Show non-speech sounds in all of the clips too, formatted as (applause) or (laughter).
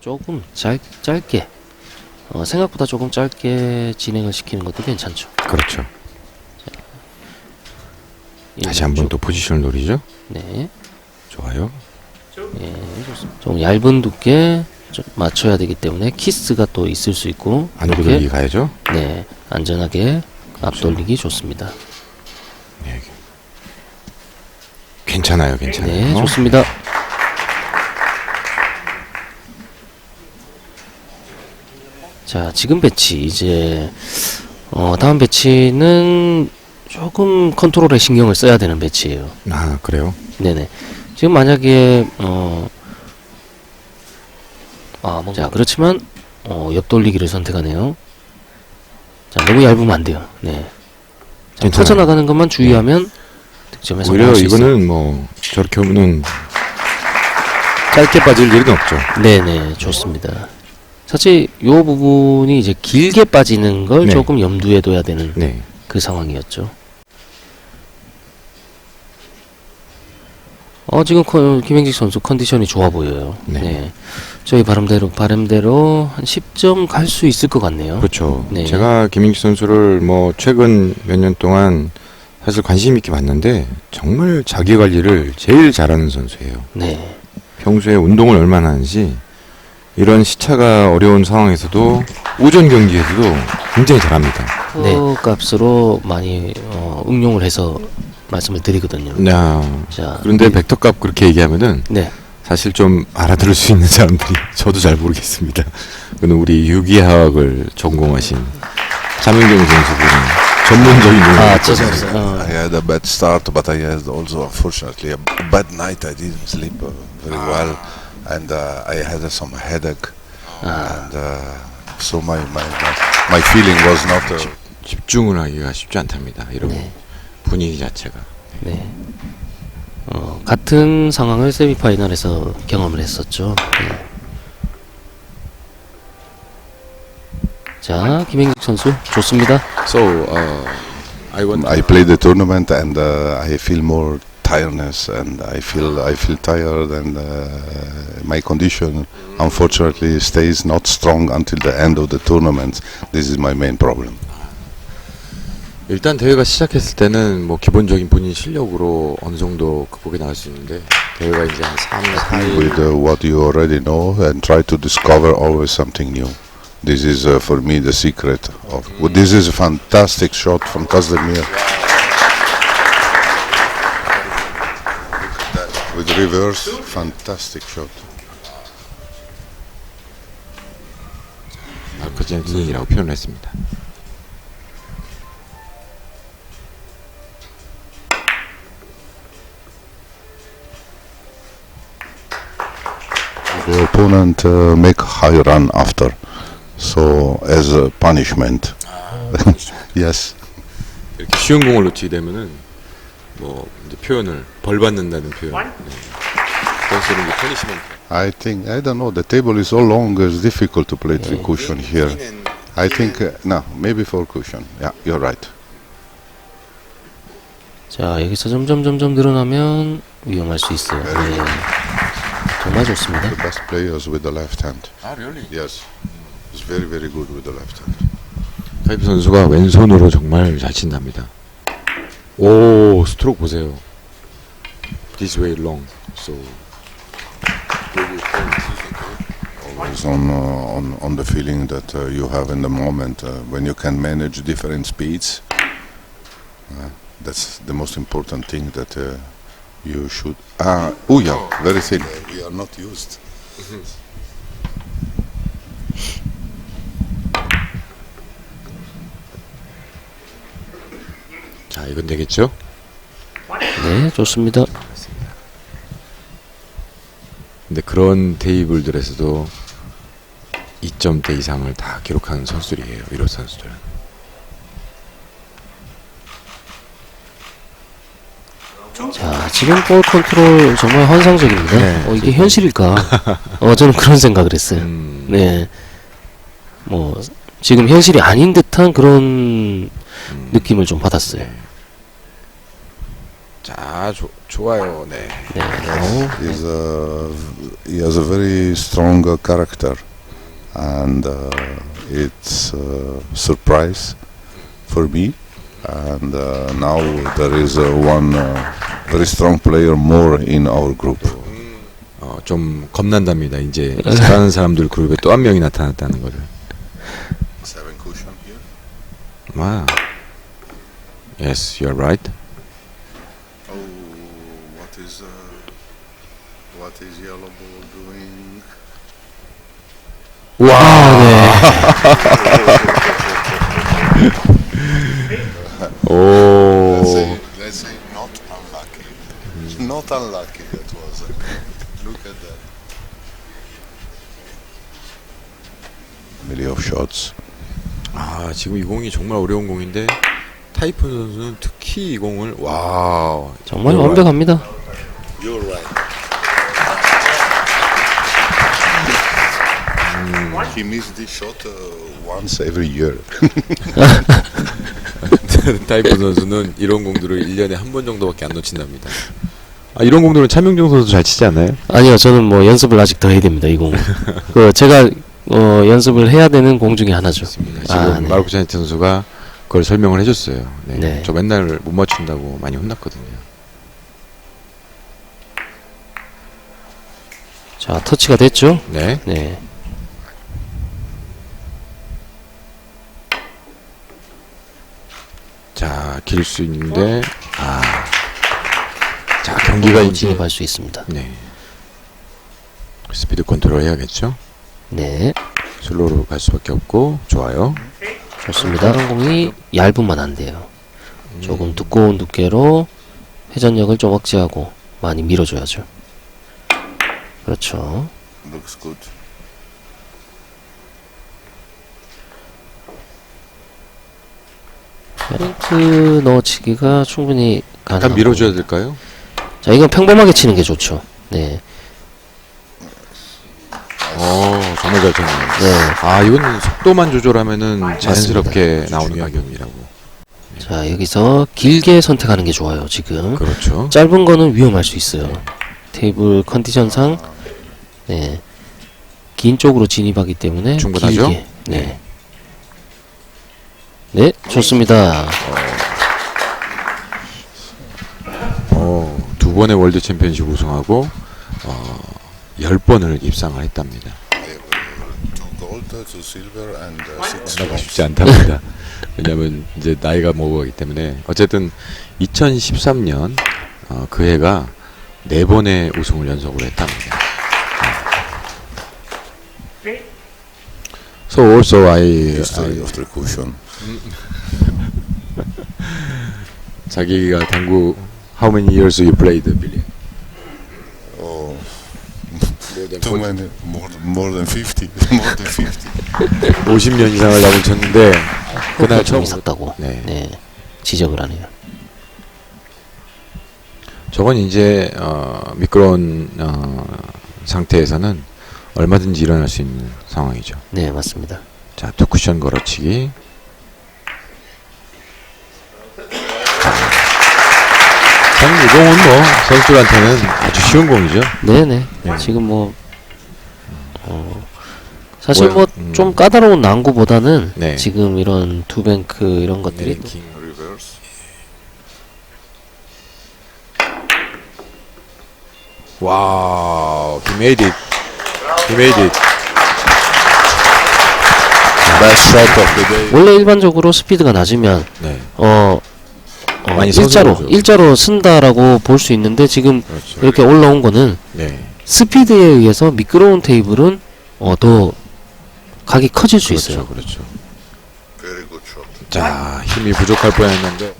조금 짧, 짧게 어, 생각보다 조금 짧게 진행을 시키는 것도 괜찮죠. 그렇죠. 예, 다시 한 번 또 포지션을 노리죠. 네, 좋아요. 예, 좋습니다. 좀 얇은 두께 좀 맞춰야 되기 때문에 키스가 또 있을 수 있고 안으로 이렇게, 돌리 가야죠. 네, 안전하게 앞돌리기 좋습니다. 네. 괜찮아요, 괜찮아요. 네, 좋습니다. 자, 지금 배치 이제 어, 다음 배치는 조금 컨트롤에 신경을 써야 되는 배치예요. 아 그래요? 네네. 지금 만약에 어, 아, 자 그렇지만 어, 옆돌리기를 선택하네요. 자, 너무 얇으면 안 돼요. 네. 자, 괜찮아요. 퍼져나가는 것만 주의하면 득점에 오히려 성공할 수 있어요. 이거는 뭐 저렇게 오면은 짧게 빠질 일은 없죠. 네네 좋습니다. 사실 요 부분이 이제 길게 빠지는 걸 네. 조금 염두에 둬야 되는 네. 그 상황이었죠. 어 지금 컨- 김행직 선수 컨디션이 좋아 보여요. 네. 네. 저희 바람대로 바람대로 한 10점 갈 수 있을 것 같네요. 그렇죠. 네. 제가 김인기 선수를 뭐 최근 몇 년 동안 사실 관심 있게 봤는데 정말 자기 관리를 제일 잘하는 선수예요. 네. 평소에 운동을 얼마나 하는지 이런 시차가 어려운 상황에서도 오전 경기에서도 굉장히 잘합니다. 네. 값으로 많이 어, 응용을 해서 말씀을 드리거든요. 네. 자 그런데 벡터 값 그렇게 얘기하면은 네. 사실 좀 알아들을 수 있는 사람들이 저도 잘 모르겠습니다. 그는 우리 유기화학을 전공하신 자명경 선수분이 전문적인 아. 죄송합니다. 어, I had a bad start, but I had also, unfortunately, a bad night. I didn't sleep uh, very well, and uh, I had uh, some headache, and uh, so my, my my my feeling was not. Uh, 집중을 하기가 쉽지 않답니다. 이런 네. 분위기 자체가. 네. 어, 같은 상황을 세미파이널에서 경험을 했었죠. 네. 자, 김행직 선수 좋습니다. So, uh, I want I played the tournament, and uh, I feel more tiredness, and I feel I feel tired, and uh, my condition, unfortunately, stays not strong until the end of the tournament. This is my main problem. 일단 대회가 시작했을 때는 뭐 기본적인 본인 실력으로 어느 정도 극복해 나갈 수 있는데 대회가 이제 한 3, 4일 with uh, what you already know and try to discover always something new. This is uh, for me the secret of. well, this is a fantastic shot from Kazdemir. reverse, fantastic shot. 마크 젠슨이라고 표현을 했습니다. The opponent uh, make high run after, so as a punishment. (laughs) yes. 이렇게 쉬운 공을 놓치게 되면은 뭐 이제 표현을 벌 받는다는 표현. 네. I think I don't know. The table is so long; it's difficult to play three cushion here. I think uh, no, maybe four cushion. Yeah, you're right. 자, 여기서 점점 점점 늘어나면 위험할 수 있어요. 네. 정말 좋습니다. The best players with the left hand. 아, really? Yes, it's very very good with the left hand. 타이프 선수가 왼손으로 정말 잘 친답니다. 오, 스트로크 보세요. This way long. So Always on uh, on on the feeling that uh, you have in the moment uh, when you can manage different speeds. Uh, that's the most important thing that uh, you should. Ah, oh yeah, very thin. We are not used. 자, 이건 되겠죠? 네, 좋습니다. 근데 그런 테이블들에서도 2점대 이상을 다 기록하는 선수들이에요. 이런 선수들은. 자, 지금 볼 컨트롤 정말 환상적입니다. 네, 어, 이게 현실일까? 어, 저는 그런 생각을 했어요. 음, 네. 뭐, 지금 현실이 아닌 듯한 그런 음. 느낌을 좀 받았어요. 네. 자, 조, 좋아요. 네. 네. 어, He's a, he has a very strong uh, character, and uh, it's a surprise for me. And uh, now there is uh, one uh, very strong player more in our group. 어, 좀 겁난답니다. 이제 잘하는 사람들 그룹에 또 한 명이 나타났다는 거를. Seven cushion here. 와. Yes, you're right. 오. Let's say, let's say not unlucky. Not unlucky that was. Look at that. Family of shots. 아, 지금 이 공이 정말 어려운 공인데 타이푼 선수는 특히 이 공을 와. 정말. 완벽합니다. You're right. He missed this shot uh, once every year. (laughs) 타이푼 선수는 이런 공들을 1년에 한 번 정도밖에 안 놓친답니다. 아, 이런 공들은 차명종 선수 잘 치지 않나요? 아니요, 저는 뭐 연습을 아직 더 해야 됩니다. 이 공. (laughs) 그 제가 어, 연습을 해야 되는 공 중에 하나죠. 지금 아, 네. 마르코 자니트 선수가 그걸 설명을 해줬어요. 네. 네. 저 맨날 못 맞춘다고 많이 혼났거든요. 자, 터치가 됐죠? 네. 네. 자, 길 수 있는데 아. 자, 경기가 이제 진입할 수 있습니다. 네. 스피드 컨트롤 해야겠죠? 네, 슬로우로 갈 수밖에 없고 좋아요. 좋습니다. 다른 공이 얇으면 안 돼요. 조금 두꺼운 두께로 회전력을 좀 억제하고 많이 밀어줘야죠. 그렇죠. Looks good. 페인트 넣어치기가 충분히 약간 가능합니다. 밀어줘야 될까요? 자, 이건 평범하게 치는 게 좋죠. 네, 어, 정말 잘 쳤네요. 네. 아, 이건 속도만 조절하면은 자연스럽게 나오는 가격이라고. 자, 여기서 길게 선택하는 게 좋아요. 지금 그렇죠. 짧은 거는 위험할 수 있어요. 테이블 컨디션상 네. 긴 쪽으로 진입하기 때문에 충분하죠? 길게. 네. 네, 좋습니다. 어, 두 번의 월드 챔피언십 우승하고 어, 10번을 입상을 했답니다. 나가. 쉽지 않답니다. 왜냐면 이제 나이가 먹어가기 때문에 어쨌든 2013년 어, 그 해가 네 번의 우승을 연속으로 했답니다. So also I, History I of the cushion. 자기가 당구 How many years you played billiard? Oh, More than too many, more, more than 50, more than 50. 50년 이상을 야구 쳤는데 그날 좀 처음 있었다고. 네. 네. 지적을 하네요. 저건 이제 어, 미끄러운 어, 상태에서는 얼마든지 일어날 수 있는 상황이죠. 네, 맞습니다. 자, 투 쿠션 걸어치기. 참, 이 공은 뭐, 선수들한테는 아주 쉬운 공이죠. 네, 네. 네. 지금 뭐 어, 사실 뭐야, 뭐 음. 좀 까다로운 난구보다는 네. 지금 이런 투뱅크 이런 것들이. 와우, he made it. 원래 일반적으로 스피드가 낮으면 네, 어, 어 많이 일자로 서서죠. 일자로 쓴다라고 볼 수 있는데 지금 그렇죠. 이렇게 올라온 거는 네, 스피드에 의해서 미끄러운 테이블은 어, 더 각이 커질 수 그렇죠, 있어요. 그렇죠. 자, 힘이 부족할 뻔했는데.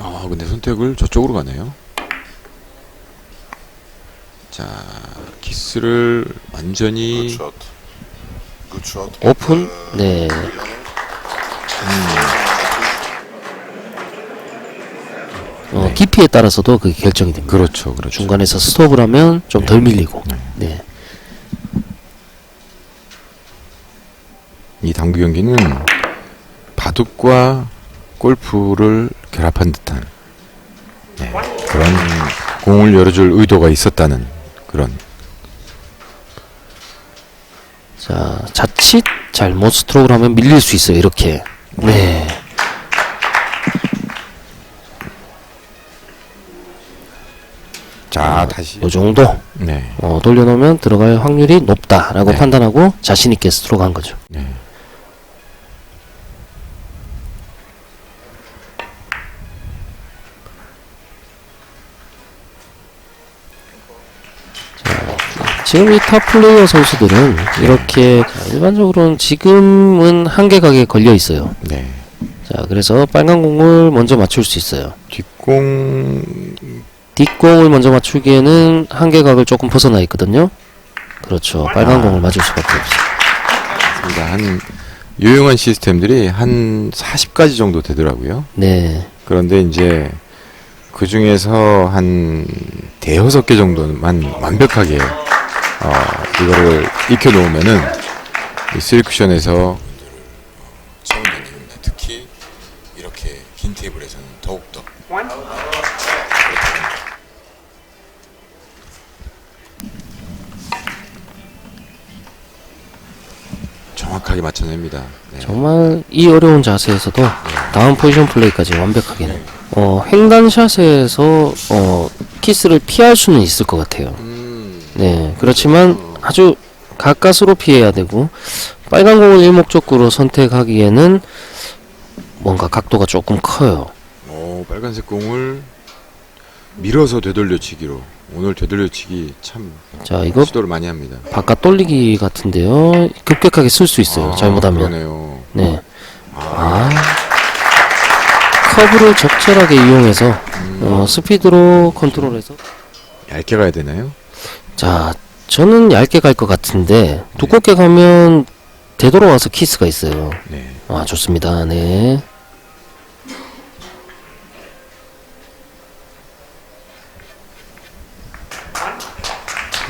아, 근데 선택을 저쪽으로 가네요. 자, 키스를 완전히 shot. Good shot. 오픈? 네. 어, 깊이에 따라서도 그게 결정이 됩니다. 그렇죠, 그렇죠. 중간에서 스톱을 하면 좀 덜 밀리고. 네. 이 당구 경기는 바둑과 골프를 결합한 듯한 네, 그런 공을 열어줄 의도가 있었다는 그런 자, 자칫 잘못 스트로크를 하면 밀릴 수 있어요. 이렇게. 네. 자 다시 요 정도 네, 어, 돌려놓으면 들어갈 확률이 높다라고 네. 판단하고 자신 있게 스트로크 한 거죠. 네. 지금 이 탑 플레이어 선수들은 이렇게 자, 일반적으로는 지금은 한계각에 걸려 있어요. 네. 자, 그래서 빨간 공을 먼저 맞출 수 있어요. 뒷공 뒷공을 먼저 맞추기에는 한계각을 조금 벗어나 있거든요. 그렇죠. 빨간 아. 공을 맞을 수밖에 없어요. 있습니다. 한 유용한 시스템들이 한 40가지 정도 되더라고요. 네. 그런데 이제 그 중에서 한 대여섯 개 정도만 완벽하게 어, 이거를 익혀 놓으면은 이 쓰리쿠션에서 특히 이렇게 긴 테이블에서는 더욱 더 정확하게 맞춰냅니다. 네. 정말 이 어려운 자세에서도 다음 포지션 플레이까지 완벽하게 어, 횡단샷에서 어, 키스를 피할 수는 있을 것 같아요. 음, 네, 그렇지만 아주 가까스로 피해야 되고 빨간 공을 일목적으로 선택하기에는 뭔가 각도가 조금 커요. 어, 빨간색 공을 밀어서 되돌려치기로 오늘 되돌려치기 참 자, 이거 시도를 많이 합니다. 바깥 돌리기 같은데요. 급격하게 쓸 수 있어요. 아, 잘못하면. 그러네요. 네. 아, 아. 커브를 적절하게 이용해서 음, 어, 스피드로 컨트롤해서 얇게 가야 되나요? 자, 저는 얇게 갈 것 같은데 두껍게 가면 되돌아와서 키스가 있어요. 네. 아, 좋습니다. 네.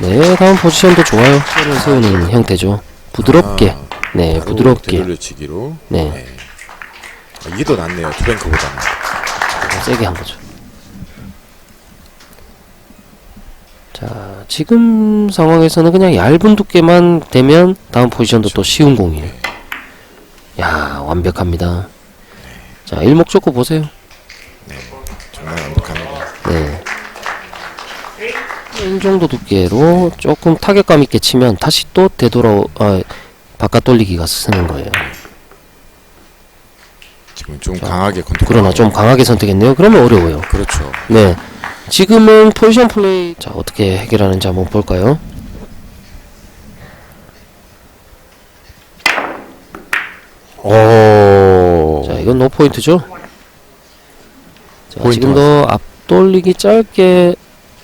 네, 다음 포지션도 좋아요. 를 세우는 형태죠. 부드럽게. 아, 네, 바로 부드럽게. 되돌려치기로. 네. 아, 이게 더 낫네요. 투뱅크보다는. 세게 한 거죠. 자, 지금 상황에서는 그냥 얇은 두께만 되면 다음 포지션도 또 쉬운 공이에요. 야, 완벽합니다. 자, 일목적고 보세요. 정말 완벽합니다. 네. 이 정도 두께로 조금 타격감 있게 치면 다시 또 되돌아, 아, 바깥 돌리기가 쓰는 거예요. 지금 좀 강하게 컨트롤. 그러나 좀 강하게 선택했네요. 그러면 어려워요. 그렇죠. 네. 지금은 포지션 플레이 자 어떻게 해결하는지 한번 볼까요? 오. 자 이건 노 포인트죠? 자 포인트 지금도 앞돌리기 짧게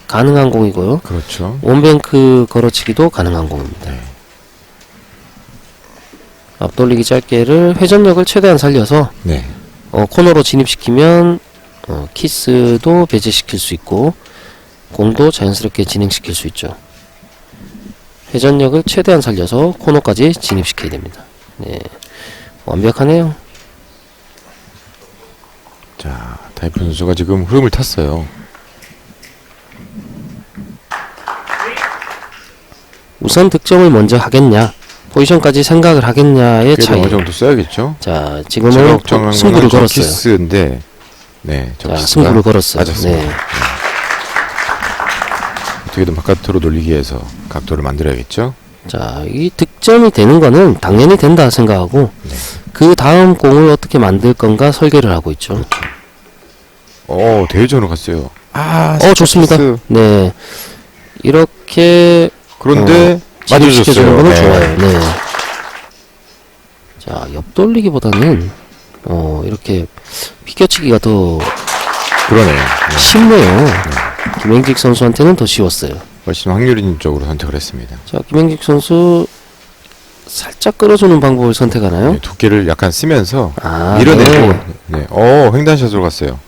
가능한 공이고요. 그렇죠. 원뱅크 걸어치기도 가능한 공입니다. 네. 앞돌리기 짧게를 회전력을 최대한 살려서 네. 어, 코너로 진입시키면 어, 키스도 배제시킬 수 있고 공도 자연스럽게 진행시킬 수 있죠. 회전력을 최대한 살려서 코너까지 진입시켜야 됩니다. 네, 완벽하네요. 자, 타이프 선수가 지금 흐름을 탔어요. 우선 득점을 먼저 하겠냐, 포지션까지 생각을 하겠냐의 차이. 어느 정도 써야겠죠. 자, 지금은 걱정한 승부를 거는 저 걸었어요. 키스인데, 네, 저 자, 승부를 걸었어요. 맞았습니다. 네. 어떻게든 바깥으로 돌리기 위해서 각도를 만들어야겠죠. 자, 이 득점이 되는 거는 당연히 된다 생각하고 네. 그 다음 공을 어떻게 만들 건가 설계를 하고 있죠. 어, 대회전으로 갔어요. 아, 어, 좋습니다. 키스. 네. 이렇게 그런데 진입시켜주는 맞아줬어요. 거는 네. 좋아요. 네. 자, 옆 돌리기보다는 어, 이렇게 비껴치기가 더 그러네요. 네. 쉽네요. 김행직 선수한테는 더 쉬웠어요. 훨씬 확률인 쪽으로 선택을 했습니다. 자, 김행직 선수 살짝 끌어주는 방법을 선택하나요? 네, 두께를 약간 쓰면서 아, 밀어내고, 네. 네. 어, 횡단샷으로 갔어요.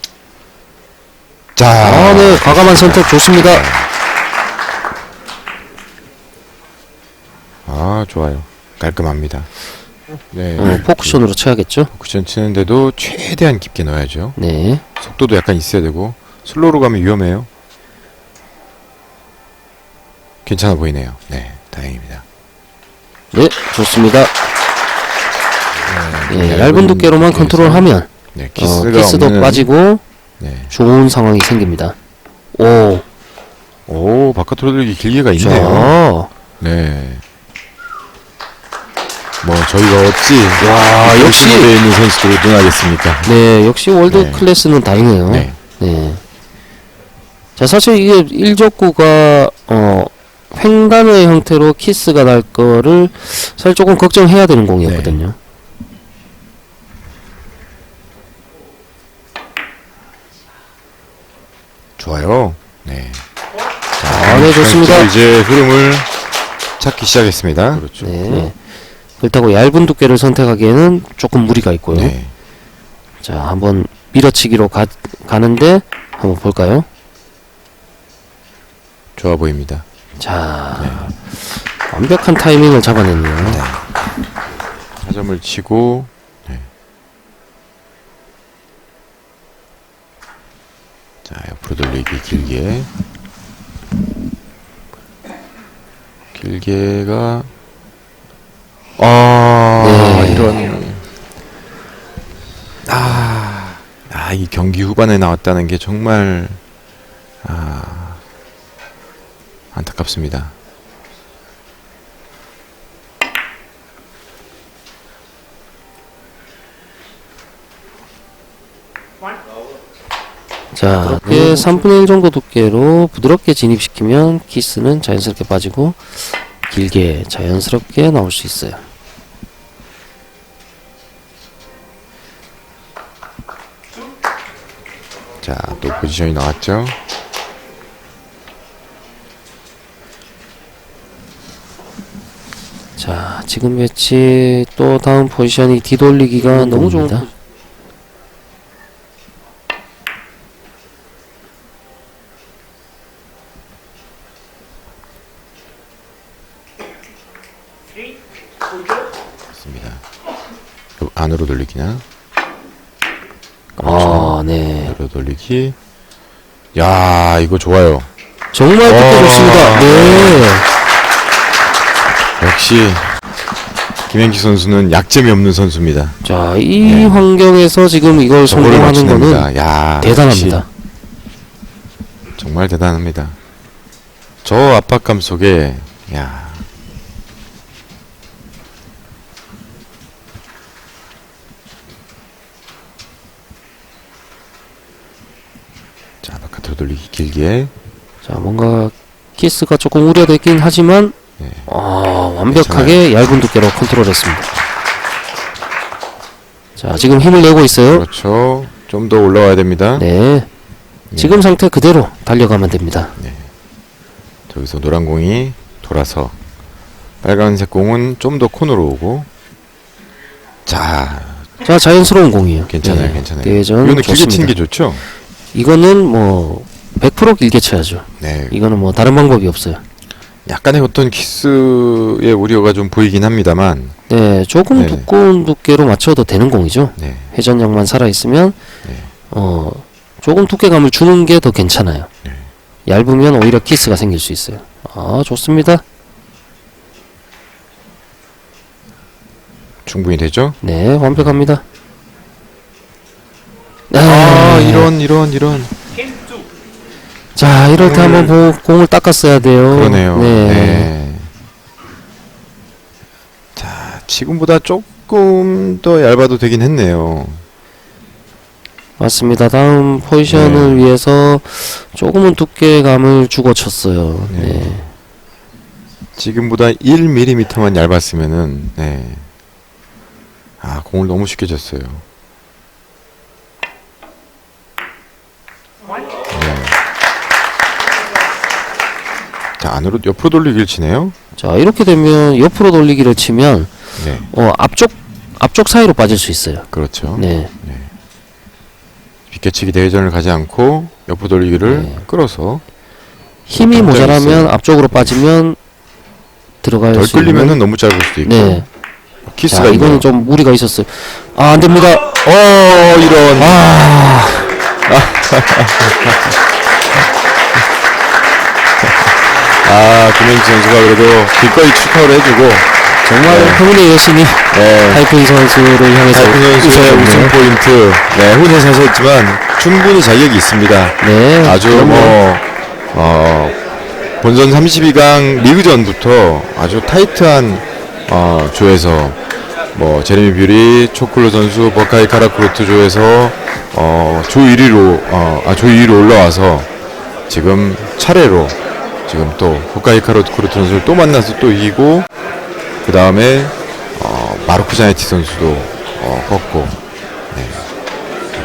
자, 아, 네. 과감한 선택 좋습니다. 아, 좋아요. 깔끔합니다. 네. 어, 포크션으로 쳐야겠죠. 쿠션 치는데도 최대한 깊게 넣어야죠. 네. 속도도 약간 있어야 되고 슬로우로 가면 위험해요. 괜찮아 보이네요. 네, 다행입니다. 네, 좋습니다. 예, 얇은 두께로만 두께에서, 컨트롤하면 네, 어, 키스가 키스도 없는, 빠지고 네. 좋은 상황이 생깁니다. 오, 오, 바깥으로 들기 길게가 있네요. 자, 네. 뭐 저희가 없지. 와, 역시 무대에 있는 선수들을 논하겠습니까? 네, 역시 월드 네. 클래스는 다르네요. 네. 네. 자, 사실 이게 1족구가 어 횡단의 형태로 키스가 날 거를 사실 조금 걱정해야 되는 공이었거든요. 좋아요. 네. 아, 네, 좋습니다. 이제 흐름을 찾기 시작했습니다. 그렇죠. 네. 그렇다고 얇은 두께를 선택하기에는 조금 무리가 있고요. 네. 자, 한번 밀어치기로 가, 가는데 한번 볼까요? 좋아 보입니다. 자, 완벽한 타이밍을 잡아냈네요. 타점을 치고 네. 자 옆으로 돌리기 길게 길게가 아 네. 이런 아, 아, 이 경기 후반에 나왔다는 게 정말 아 안타깝습니다. 자, 이렇게 3분의 1 정도 두께로 부드럽게 진입시키면 키스는 자연스럽게 빠지고 길게 자연스럽게 나올 수 있어요. 자, 또 포지션이 나왔죠. 자, 지금 배치 또 다음 포지션이 뒤돌리기가 너무 좋습니다. 맞습니다. 요- 안으로 돌리기나 아, 네. 돌리기. 야, 이거 좋아요. 정말 와. 좋습니다. 네. 역시 김현기 선수는 약점이 없는 선수입니다. 자, 이 네. 환경에서 지금 이걸 저거를 성공하는 거는 맞추냅니다. 야, 대단합니다. 역시 정말 대단합니다. 저 압박감 속에 야. 바깥으로 돌리기 길게. 자, 뭔가 키스가 조금 우려되긴 하지만 네. 아, 완벽하게 얇은 두께로 컨트롤했습니다. 자, 지금 힘을 내고 있어요. 그렇죠. 좀 더 올라와야 됩니다. 네. 네. 지금 상태 그대로 달려가면 됩니다. 저기서 노란 공이 돌아서 빨간색 공은 좀 더 코너로 오고 자 자, 자연스러운 공이에요. 괜찮아요 네. 괜찮아요 대전 이거는 길게 좋습니다. 치는 게 좋죠 이거는 뭐 100% 길게 쳐야죠. 네 이거는 뭐 다른 방법이 없어요. 약간의 어떤 키스의 우려가 좀 보이긴 합니다만 네, 조금 네. 두꺼운 두께로 맞춰도 되는 공이죠. 네 회전력만 살아 있으면 네. 어 조금 두께감을 주는 게 더 괜찮아요. 네. 얇으면 오히려 키스가 생길 수 있어요. 아 좋습니다. 충분히 되죠 네 완벽합니다. 네. 아 이런 이런 이런 자 이럴 때 한번 보, 공을 닦았어야 돼요. 그러네요 네. 네. 자 지금보다 조금 더 얇아도 되긴 했네요 맞습니다. 다음 포지션을 네. 위해서 조금은 두께감을 주고 쳤어요. 네. 네. 지금보다 1mm만 얇았으면은 네. 아 공을 너무 쉽게 쳤어요. 자 안으로 옆으로 돌리기를 치네요. 자 이렇게 되면 옆으로 돌리기를 치면 네, 어, 앞쪽 앞쪽 사이로 빠질 수 있어요. 그렇죠. 네. 비껴치기 대회전을 가지 않고 옆으로 돌리기를 네. 끌어서 힘이 굉장히 모자라면 있어요. 앞쪽으로 빠지면 들어갈 덜 수 끌리면은 있는 너무 짧을 수도 있고. 네. 키스가 있네요. 이거는 좀 무리가 있었어요. 아, 안 됩니다. 어 이런 아, (laughs) 아 김현지 선수가 그래도 기꺼이 축하를 해주고 정말 네. 행운의 여신이 네. 타이푼 선수를 향해서 타이푼 선수의 웃어줬네요. 우승 포인트 네 훈에 사셨지만 충분히 자격이 있습니다. 네, 아주 그럼요. 뭐 어, 본선 32강 리그전부터 아주 타이트한 어, 조에서 뭐 제레미 뷰리, 초클로 선수, 버카이 카라크루트 조에서 어, 조 1위로 어, 아, 조 2위로 올라와서 지금 차례로 지금 또 호카이 카라크루트 선수를 또 만나서 또 이기고 그 다음에 어, 마르쿠 자네티 선수도 어, 꺾고 네.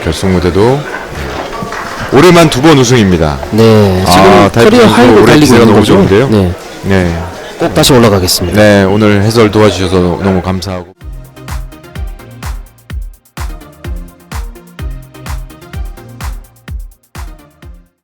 결승 무대도 네. 올해만 두 번 우승입니다. 네, 지금 아, 타이푼 커리어 하이로 달리고 있는 거죠. 좋은데요? 네, 네. 꼭 다시 올라가겠습니다. 네, 오늘 해설 도와주셔서 너무 감사하고.